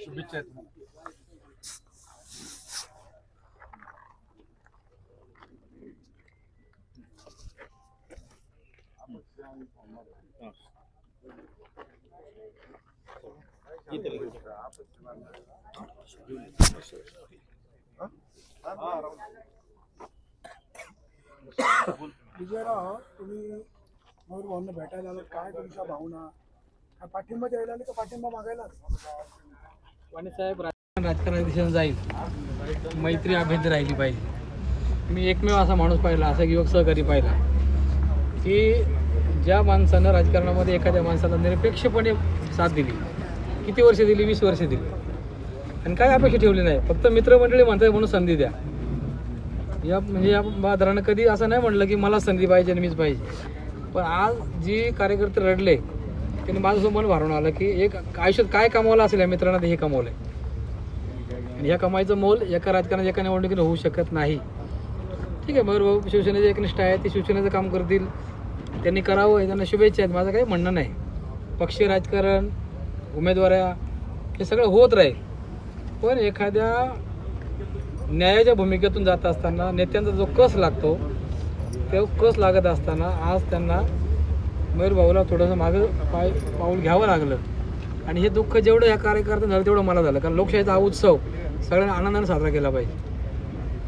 शुभेच्छा आहेत तुम्हाला. विजयराव तुम्ही मयूर भाऊंना भेटायला आलात. काय तुमच्या भावना? काय पाठिंबा द्यायला आले का पाठिंबा मागायला? साहेब राजकारण राजकारणाच्या दिशेने जाईल. मैत्री अभेद राहिली पाहिजे. मी एकमेव असा माणूस पाहिला असा युवक सहकारी पाहिला की ज्या माणसानं राजकारणामध्ये एखाद्या माणसाला निरपेक्षपणे साथ दिली किती वर्ष दिली? वीस वर्ष दिली. आणि काय अपेक्षा ठेवली नाही. फक्त मित्रमंडळी म्हणताय म्हणून संधी द्या. या म्हणजे या बाजारानं कधी असं नाही म्हटलं की मला संधी पाहिजे आणि मीच पाहिजे. पण आज जी कार्यकर्ते रडले त्यांनी माझं मन भरून आलं की एक आयुष्यात काय कमावलं असेल या मित्रांना ते हे कमावलं आणि ह्या कमाईचं मोल एका राजकारणात एका निवडणुकीनं होऊ शकत नाही. ठीक आहे मगर भाऊ शिवसेनेचे एकनिष्ठ आहे ते शिवसेनेचं काम करतील. त्यांनी करावं हे त्यांना शुभेच्छा आहेत. माझं काही म्हणणं नाही. पक्षीय राजकारण उमेदवाऱ्या हे सगळं होत राहील. पण एखाद्या न्यायाच्या भूमिकेतून जात असताना नेत्यांचा जो कस लागतो तो कस लागत असताना आज त्यांना मयूरभाऊला थोडंसं मागं पाय पाऊल घ्यावं लागलं. आणि हे दुःख जेवढं ह्या कार्यकर्त्यांना झालं तेवढं मला झालं. कारण लोकशाहीचा हा उत्सव सगळ्यांना आनंदाने साजरा केला पाहिजे.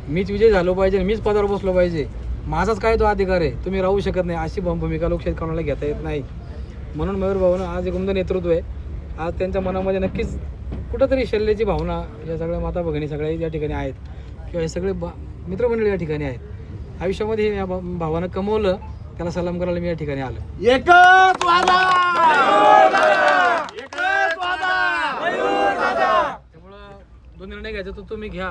मीच विजय झालो पाहिजे मीच पदावर बसलो पाहिजे. माझाच काय तो अधिकार आहे? तुम्ही राहू शकत नाही. अशी भूम- भूमिका लोकशाहीत कोणाला घेता येत नाही. म्हणून मयूर भाऊनं आज एक उमदं नेतृत्व आहे. आज त्यांच्या मनामध्ये नक्कीच कुठंतरी शल्यची भावना या सगळ्या माता भगिनी सगळ्या या ठिकाणी आहेत. किंवा हे सगळे बा मित्रमंडळी या ठिकाणी आहेत. आयुष्यामध्ये हे या भावानं कमवलं त्याला सलाम करायला मी या ठिकाणी आलो. एकच वादा! त्यामुळं दोन निर्णय घ्यायचा तो तुम्ही घ्या.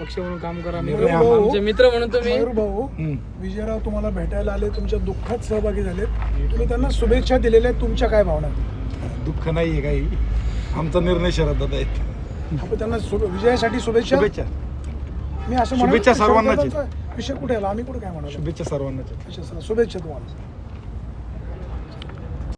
पक्ष म्हणून काम करा मित्र मयूर म्हणून- भाऊ- आमचे मित्र म्हणून तुम्ही. मयूर भाऊ विजयराव तुम्हाला भेटायला आले तुमच्या दुःखात सहभागी झालेत. तुम्ही त्यांना शुभेच्छा दिलेल्या आहेत. तुमच्या काय भावना आहेत? दुःख नाहीये काही. आमचा निर्णय शरदात आहेत. आपण त्यांना शुभ- विजयासाठी शुभेच्छा. शुभेच्छा. मी असं म्हणालो- शुभेच्छा सर्वांनाच आहेत. विषय कुठे आला? आम्ही कुठे काय म्हणालो? शुभेच्छा सर्वांना अच्छा, चला, शुभेच्छा तुम्हाला.